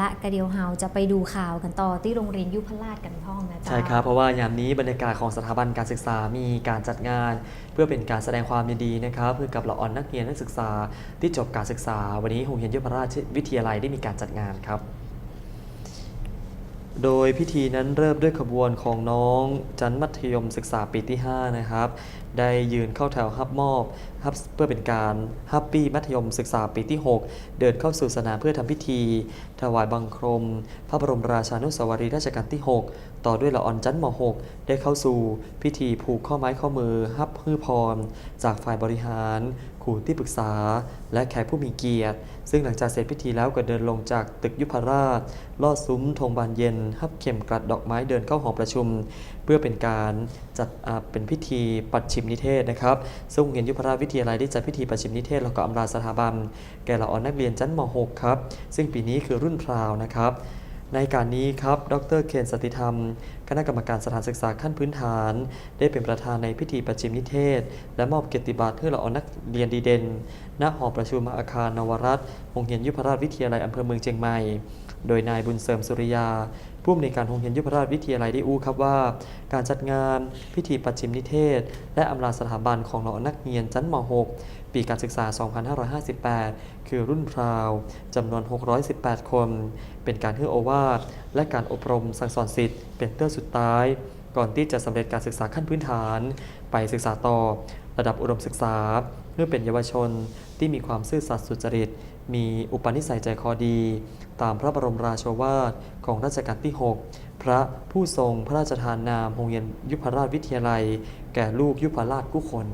ละกระเดียวเฮาจะไปดูข่าวกันต่อที่โรงเรียนยุพราชกันพ่องนะจ๊ะใช่ครับ เพราะว่ายามนี้บรรยากาศของสถาบันการศึกษามีการจัดงาน เพื่อเป็นการแสดงความยินดีนะครับเพื่อกับเหล่าออนนักเรียนนักศึกษาที่จบการศึกษา วันนี้โรงเรียนยุพราชวิทยาลัยได้มีการจัดงานครับ โดยพิธีนั้นเริ่มด้วยขบวนของน้องจันมัธยมศึกษาปีที่ 5 นะครับ ได้ยืนเข้าแถวฮับมอบฮับเพื่อเป็นการฮับปี้มัธยมศึกษาปีที่ 6 เดินเข้าสู่สนามเพื่อทำพิธี ถวายบังคม พระบรมราชานุสาวรีย์ราชการที่ 6 ต่อด้วยละออนจันม .6 ได้เข้าสู่พิธีผูกข้อไม้ข้อมือฮับฮือพร จากฝ่ายบริหารครูที่ปรึกษา และแขกผู้มีเกียรติ ซึ่งหลังจากเสร็จพิธีแล้วก็เดินลงจากตึกยุพราช ลอดซุ้มธงบานเย็นฮับเข็มกลัดดอกไม้เดินเข้าหอประชุม เพื่อเป็นการจัดเป็นพิธีปัดชิมนิเทศนะครับ ซึ่งโรงเรียนยุพราชวิทยาลัยได้จัดพิธีปัดชิมนิเทศแล้วก็อำลาสถาบัน แก่เหล่าออนนักเรียนชั้นม .6 ครับ ซึ่งปีนี้คือรุ่นพราวนะครับ ในการนี้ครับ ดรเคนสติธรรม คณะกรรมการสถานศึกษาขั้นพื้นฐาน ได้เป็นประธานในพิธีประชิมนิเทศ และมอบเกียรติบัตรให้เหล่านักเรียนดีเด่น ณ หอประชุมอาคารนวรัตน์โรงเรียนยุพราชวิทยาลัยอำเภอเมืองเชียงใหม่ โดยนายบุญเสริมสุริยา ผู้อำนวยการโรงเรียนยุพราชวิทยาลัยได้อู้ครับว่า การจัดงานพิธีประชิมนิเทศ และอำลาสถาบันของเหล่านักเรียนชั้นม .6 ปีการศึกษา 2558 คือรุ่นพราวจำนวน 618 คน เป็นการให้โอวาทและการอบรมสั่งสอนสิทธิ์เป็นเตื้อสุดท้าย ก่อนที่จะสำเร็จการศึกษาขั้นพื้นฐาน ไปศึกษาต่อ ระดับอุดมศึกษาเพื่อเป็นเยาวชนที่มีความซื่อสัตย์สุจริต มีอุปนิสัยใจคอดี ตามพระบรมราโชวาทของรัชกาลที่ 6 พระผู้ทรงพระราชทานนามโรงเรียนยุพราชวิทยาลัย แก่ลูกยุพราชกู้คน